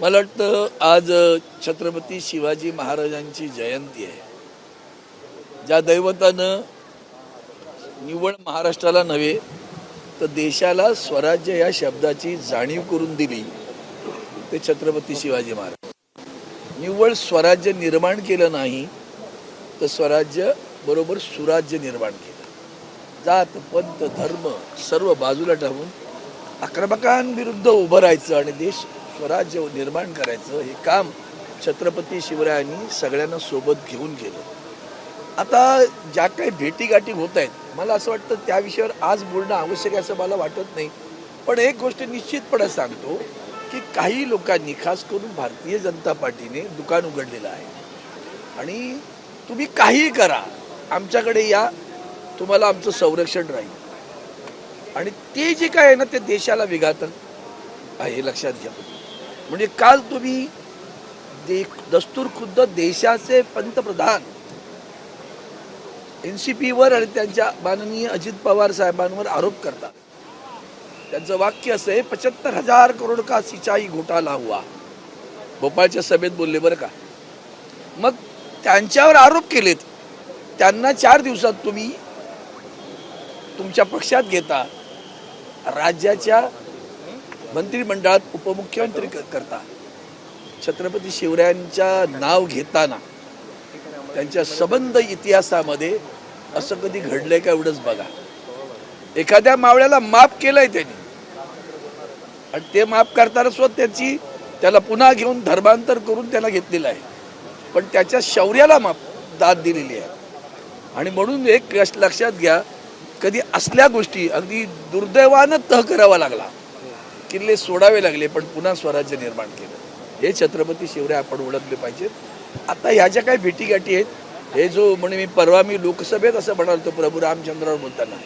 मला वाटतं आज छत्रपती शिवाजी महाराजांची जयंती आहे. ज्या दैवतानं निव्वळ महाराष्ट्राला नव्हे तर देशाला स्वराज्य या शब्दाची जाणीव करून दिली ते छत्रपती शिवाजी महाराज. निव्वळ स्वराज्य निर्माण केलं नाही तर स्वराज्य बरोबर सुराज्य निर्माण केलं. जात पंत धर्म सर्व बाजूला ठेवून आक्रमकांविरुद्ध उभं राहायचं आणि देश स्वराज्य निर्माण करायचं हे काम छत्रपती शिवरायांनी सगळ्यांना सोबत घेऊन केलं आता ज्या काही भेटीगाठी होत आहेत मला असं वाटतं त्या विषयावर आज बोलणं आवश्यक आहे असं मला वाटत नाही. पण एक गोष्ट निश्चितपणे सांगतो की काही लोकांनी खास करून भारतीय जनता पार्टीने दुकान उघडलेलं आहे. आणि तुम्ही काहीही करा आमच्याकडे या तुम्हाला आमचं संरक्षण राहील. आणि ते जे काय आहे ना ते देशाला विघातन आहे हे लक्षात घ्या म्हणजे काल तुम्ही दे दस्तूर खुद्द देशाचे पंतप्रधान एन सी पीवर आणि त्यांच्या माननीय अजित पवार साहेबांवर आरोप करतात. त्यांचं वाक्य असं आहे पचहत्तर हजार करोड का सिंचाई घोटाला हुआ? भोपाळच्या सभेत बोलले बरं का. मग त्यांच्यावर आरोप केलेत. त्यांना चार दिवसात तुम्ही तुमच्या पक्षात घेता. राज्याच्या मंत्रिमंडळात उपमुख्यमंत्री करता. छत्रपती शिवरायांच्या नाव घेताना त्यांच्या संबंध इतिहासामध्ये असं कधी घडलंय का एवढंच बघा. एखाद्या मावळ्याला माफ केलंय त्यांनी. आणि ते माफ करताना सुद्धा त्याची त्याला पुन्हा घेऊन धर्मांतर करून त्याला घेतलेलं आहे. पण त्याच्या शौर्याला माफ दाद दिलेली आहे. आणि म्हणून एक लक्षात घ्या कधी असल्या गोष्टी अगदी दुर्दैवानं तह करावा लागला. किल्ले सोडावे लागले पण पुन्हा स्वराज्य निर्माण केलं. हे छत्रपती शिवराय आपण ओळखले पाहिजेत. आता ह्या ज्या काही भेटीगाठी आहेत हे जो म्हणे मी परवा मी लोकसभेत असं म्हणालो प्रभू रामचंद्रावर बोलताना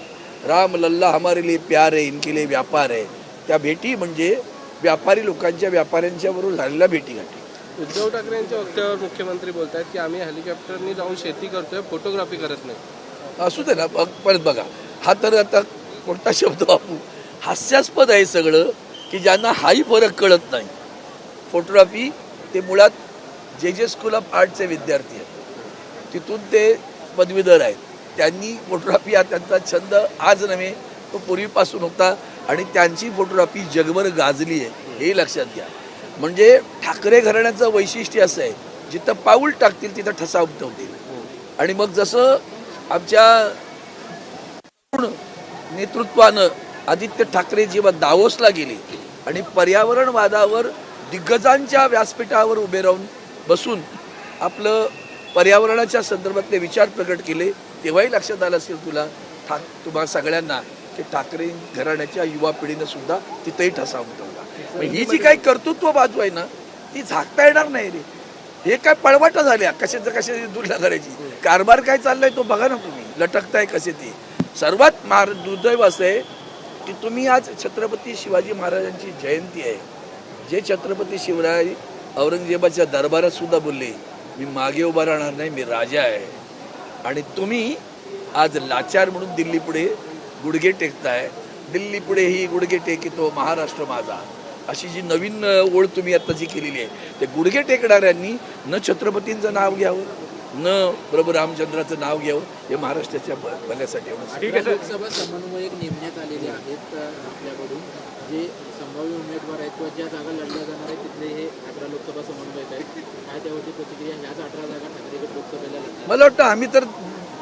राम लल्ला हमारे लिए प्यार आहे इनके लिए व्यापार आहे त्या भेटी म्हणजे व्यापारी लोकांच्या व्यापाऱ्यांच्या बरोबर झालेल्या भेटीगाठी. उद्धव ठाकरे यांच्या वक्तव्यावर मुख्यमंत्री बोलत आहेत की आम्ही हेलिकॉप्टरनी जाऊन शेती करतोय फोटोग्राफी करत नाही. असू दे ना बघ परत बघा. हा तर आता कोणता शब्द वापरू? हास्यास्पद आहे सगळं. की ज्यांना हाही फरक कळत नाही. फोटोग्राफी ते मुळात जे जे स्कूल ऑफ आर्टचे विद्यार्थी आहेत. तिथून ते पदवीधर आहेत. त्यांनी फोटोग्राफी हा त्यांचा छंद आज नव्हे तो पूर्वीपासून होता आणि त्यांची फोटोग्राफी जगभर गाजली आहे हे लक्षात घ्या. म्हणजे ठाकरे घराण्याचं वैशिष्ट्य असं आहे जिथं पाऊल टाकतील तिथं ठसा उमटवतील. आणि मग जसं आमच्या नेतृत्वानं आदित्य ठाकरे जेव्हा दावोसला गेले आणि पर्यावरणवादावर दिग्गजांच्या व्यासपीठावर उभे राहून बसून आपलं पर्यावरणाच्या संदर्भातले विचार प्रकट केले तेव्हाही लक्षात आलं असेल तुला ठाक तुम्हा सगळ्यांना की ठाकरे घराण्याच्या युवा पिढीनं सुद्धा तिथेही ठसा उमटवला. ही जी काही कर्तृत्व बाजू आहे ना ती झाकता येणार नाही रे. हे काय पळवाटा झाल्या कशाचं कशाची दुर्ला करायची? कारभार काय चाललाय तो बघा ना तुम्ही लटकताय कसे ते. सर्वात मार दुर्दैव असं आहे की तुम्ही आज छत्रपती शिवाजी महाराजांची जयंती आहे. जे छत्रपती शिवराय औरंगजेबाच्या दरबारात सुद्धा बोलले मी मागे उभा राहणार नाही मी राजा आहे. आणि तुम्ही आज लाचार म्हणून दिल्ली पुढे गुडघे टेकताय. दिल्ली पुढे ही गुडघे टेकितो महाराष्ट्र माझा. अशी जी नवीन ओळ तुम्ही आता जी केलेली आहे ते गुडघे टेकणाऱ्यांनी न छत्रपतींचं नाव घ्यावं न प्रभू रामचंद्राचं नाव घ्यावं हे महाराष्ट्राच्या भल्यासाठी एवढं लोकसभा समन्वयक नेमण्यात आलेले आहेत आपल्याकडून. जे संभाव्य उमेदवार आहेत किंवा ज्या जागा लढल्या जाणार आहेत तिथले हे अठरा लोकसभा समन्वयक आहेत. काय त्यावरती प्रतिक्रिया? ह्याच अठरा जागा ठाकरेगड लोकसभेला मला वाटतं आम्ही तर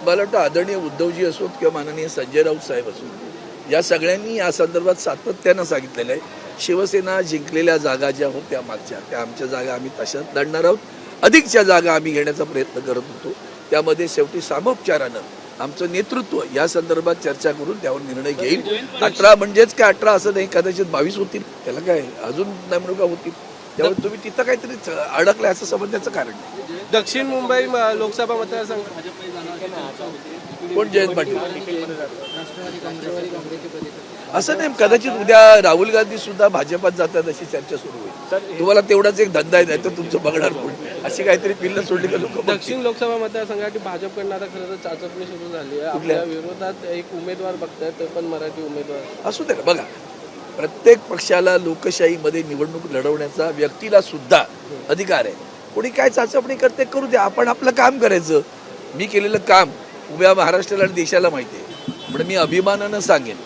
मला वाटतं आदरणीय उद्धवजी असोत किंवा माननीय संजय राऊत साहेब असोत या सगळ्यांनी या संदर्भात सातत्यानं सांगितलेलं आहे. शिवसेना जिंकलेल्या जागा ज्या होत्या मागच्या त्या आमच्या जागा आम्ही तशाच लढणार आहोत. अधिकच्या जागा आम्ही घेण्याचा प्रयत्न करत होतो. त्यामध्ये शेवटी सामोपचारानं आमचं नेतृत्व या संदर्भात चर्चा करून त्यावर निर्णय घेईल. अठरा म्हणजेच काय अठरा असं नाही कदाचित बावीस होतील. त्याला काय अजून निवडणुका होतील? त्यामुळे तुम्ही तिथं काहीतरी अडकलं असं समजण्याचं कारण नाही. दक्षिण मुंबई लोकसभा मतदारसंघ. कोण जयंत पाटील? असं नाही कदाचित उद्या राहुल गांधी सुद्धा भाजपात जातात अशी चर्चा सुरू होईल तुम्हाला तेवढाच एक धंदा आहे तर तुमचं बघणार कोण? अशी काहीतरी पिल्ल सोडली का लोक दक्षिण लोकसभा मतदारसंघासाठी भाजपकडनं आता खरं तर चाचपणी सुरू झाली आहे. आपल्या विरोधात एक उमेदवार बघतायत ते पण मराठी उमेदवार. असू दे ना बघा. प्रत्येक पक्षाला लोकशाहीमध्ये निवडणूक लढवण्याचा व्यक्तीला सुद्धा अधिकार आहे. कोणी काय चाचपणी करते करू द्या. आपण आपलं काम करायचं. मी केलेलं काम उभ्या महाराष्ट्राला आणि देशाला माहिती आहे. म्हणून मी अभिमानानं सांगेन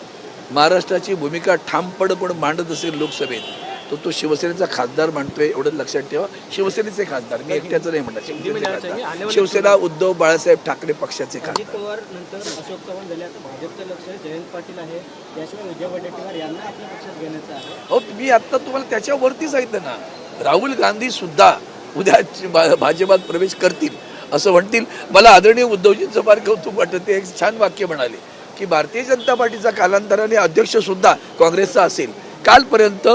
महाराष्ट्राची भूमिका ठामपणपण मांडत असेल लोकसभेत तो तो शिवसेनेचा खासदार मांडतोय एवढं लक्षात ठेवा. शिवसेनेचे खासदार मी एकट्याचं नाही म्हणत शिवसेनेचे खासदार. शिवसेना उद्धव बाळासाहेब ठाकरे पक्षाचे खासदार. पवार नंतर अशोक चव्हाण झाले. आता भाजपचं लक्ष जयंत पाटील आहे. याशिवाय विजय वडेट्टीवार यांना आपल्या पक्षात घेण्याचं आहे. हो मी आता तुम्हाला त्याच्यावरती सांगितलं ना. राहुल गांधी सुद्धा उद्या भाजपात प्रवेश करतील असं म्हणतील. मला आदरणीय उद्धवजींचं फार कौतुक वाटतं. ते एक छान वाक्य म्हणाले की भारतीय जनता पार्टीचा कालांतराने अध्यक्ष सुद्धा काँग्रेसचा असेल. कालपर्यंत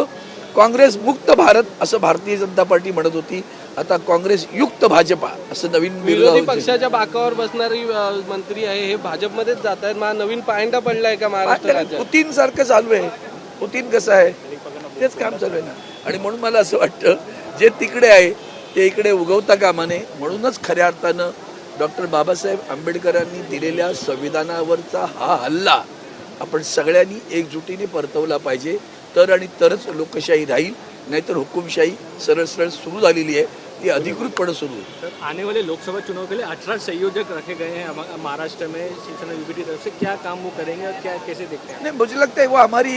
काँग्रेस मुक्त भारत असं भारतीय जनता पार्टी म्हणत होती. आता काँग्रेस युक्त भाजपा असं नवीन विरोधी पक्षाच्या बाकावर बसणारी मंत्री आहे हे भाजपमध्येच जात आहेत. मा नवीन पायंडा पडलाय का महाराष्ट्र पुतीन सारखं चालू आहे. पुतीन कसं आहे? तेच काम चालू आहे ना. आणि म्हणून मला असं वाटतं जे तिकडे आहे ते इकडे उगवता कामा नये म्हणूनच खऱ्या अर्थानं डॉक्टर बाबासाहेब आंबेडकरांनी दिलेल्या संविधानावरचा हा हल्ला आपण सगळ्यांनी एकजुटीने परतवला पाहिजे. तर आणि तरच लोकशाही राहील नाहीतर हुकुमशाही सरळ सरळ सुरू झालेली आहे. ती अधिकृतपणे सुरू होईल सर आने वाले लोकसभा चुनाव के लिए अठारह संयोजक रखे गए हैं महाराष्ट्र में शिवसेना यूपी की तरफ़ से। क्या काम वो करेंगे और क्या कैसे देखते हैं? नहीं मुझे लगता है वो हमारी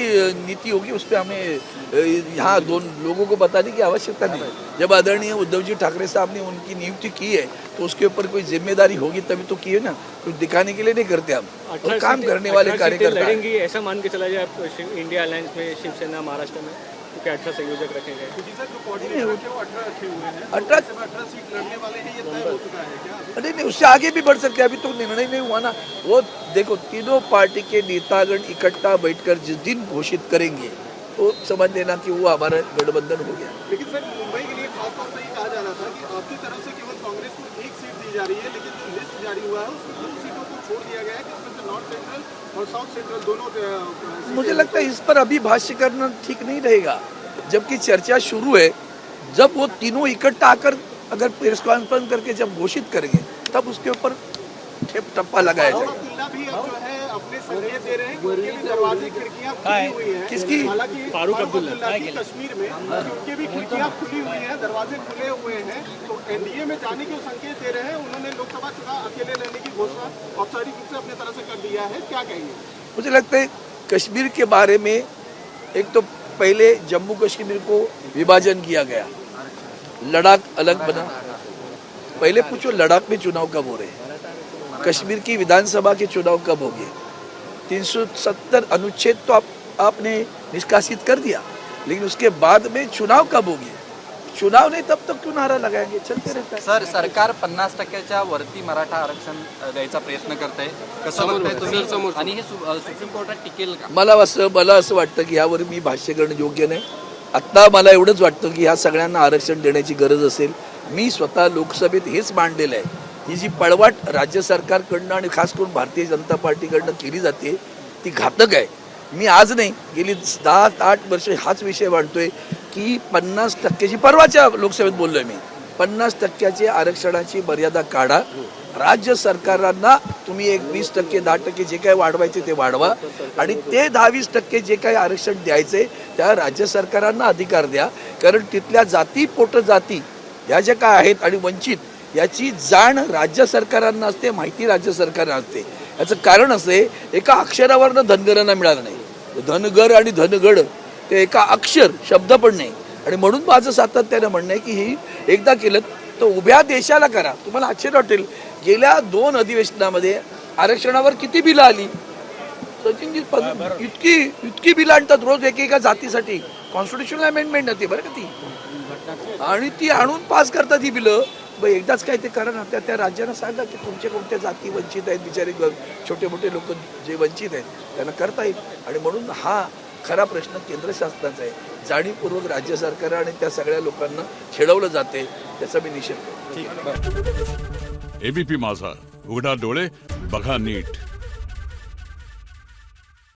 नीति होगी उस पर हमें यहाँ दोन लोगों को बताने की आवश्यकता नहीं। जब आदरणीय उद्धव जी ठाकरे साहब ने उनकी नियुक्ति की है तो उसके ऊपर कोई ज़िम्मेदारी होगी तभी तो की है ना। कुछ दिखाने के लिए नहीं करते हम। काम करने वाले कार्यकर्ता। ऐसा मान के चला जाए इंडिया अलायंस में शिवसेना महाराष्ट्र में। तो क्या अठारह संयोजक रखे गए अठारह अरे नहीं उससे आगे भी बढ़ सकते हैं अभी तो निर्णय नहीं हुआ ना। वो देखो तीनों पार्टी के नेतागण इकट्ठा बैठकर जिस दिन घोषित करेंगे तो समझ लेना कि वो हमारा गठबंधन हो गया। लेकिन सर मुंबई के लिए खास तौर पर ये कहा जा रहा था कि आपकी तरफ़ से केवल कांग्रेस को एक सीट दी जा रही है लेकिन जो लिस्ट जारी हुआ है उसमें दो सीटों को छोड़ दिया गया है नॉर्थ सेंट्रल और साउथ सेंट्रल दोनों मुझे लगता है इस पर अभी भाष्य करना ठीक नहीं रहेगा जबकि चर्चा शुरू है जब वो तीनों इकट्ठा आकर अगर प्रेस कॉन्फ्रेंस करके जब घोषित करेंगे तब उसके ऊपर ठेप टप्पा लगाया जाएगा। अपने संकेत दे रहे हैं उनके भी दरवाजे खिड़कियाँ खुली हुई हैं। किसकी? हालाँकि फारूक अब्दुल्ला। की कश्मीर में उनके भी खिड़कियाँ खुली हुई हैं दरवाजे खुले हुए हैं। तो एनडीए में जाने के संकेत दे रहे हैं। उन्होंने लोकसभा चुनाव अकेले लड़ने की घोषणा औपचारिक रूप से अपनी तरफ़ से कर दिया है। क्या कहेंगे? मुझे लगता है कश्मीर के बारे में एक तो पहले जम्मू कश्मीर को विभाजन किया गया। लद्दाख अलग बना। पहले पूछो लद्दाख में चुनाव कब हो रहे हैं? कश्मीर की विधानसभा के चुनाव कब होंगे? 370 अनुच्छेद तो आप आपने निष्कासित कर दिया। लेकिन उसके बाद में चुनाव कब होंगे? चुनाव नहीं तब तक क्यों नारा लगाएंगे? चलते रहता है। सर सरकार पन्नास टक्क्याच्या वरती मराठा आरक्षण द्यायचा प्रयत्न करत. आहे कसं. आणि हे सुप्रीम कोर्टात टिकेल का? मला असं मला असं वाटतं की यावर मी भाष्य करणं योग्य नाही. आत्ता मला एवढंच वाटतं की ह्या सगळ्यांना आरक्षण देण्याची गरज असेल. मी स्वतः लोकसभेत हेच मांडलेलं आहे. ही जी पळवाट राज्य सरकारकडनं आणि खास करून भारतीय जनता पार्टीकडनं केली जाते ती घातक आहे. मी आज नाही गेली दहा आठ वर्ष हाच विषय मांडतोय की पन्नास टक्क्याची परवाच्या लोकसभेत बोललोय मी. पन्नास टक्क्याची आरक्षणाची मर्यादा काढा. राज्य सरकारांना तुम्ही एक वीस टक्के दहा टक्के जे काही वाढवायचे ते वाढवा आणि ते दहा वीस टक्के जे काही आरक्षण द्यायचे त्या राज्य सरकारांना अधिकार द्या. कारण तिथल्या जाती पोट जाती ह्या ज्या काय आहेत आणि वंचित याची जाण राज्य सरकारांना असते माहिती राज्य सरकारांना असते. याचं कारण असे एका अक्षरावरनं धनगरांना मिळालं नाही. धनगर आणि धनगड ते एका अक्षर शब्द पण नाही. आणि म्हणून माझं सातत्यानं म्हणणं आहे की ही एकदा केलं तर उभ्या देशाला करा. तुम्हाला आश्चर्य वाटेल गेल्या दोन अधिवेशनामध्ये आरक्षणावर किती बिलं आली? सचिनजी इतकी इतकी बिलं आणतात रोज एकेका जातीसाठी. कॉन्स्टिट्युशनल अमेंडमेंट होती बरं का ती? आणि ती आणून पास करतात ही बिलं. ब एकदाच काय ते करा ना त्या त्या राज्यांना सांगा की तुमचे कोणत्या जाती वंचित आहेत बिचारे छोटे मोठे लोक जे वंचित आहेत त्यांना करता येईल. आणि म्हणून हा खरा प्रश्न केंद्र शासनाचा आहे. जाणीवपूर्वक राज्य सरकार आणि त्या सगळ्या लोकांना खेळवलं जाते त्याचा मी निषेध करतो. एबीपी माझा. उघडा डोळे बघा नीट.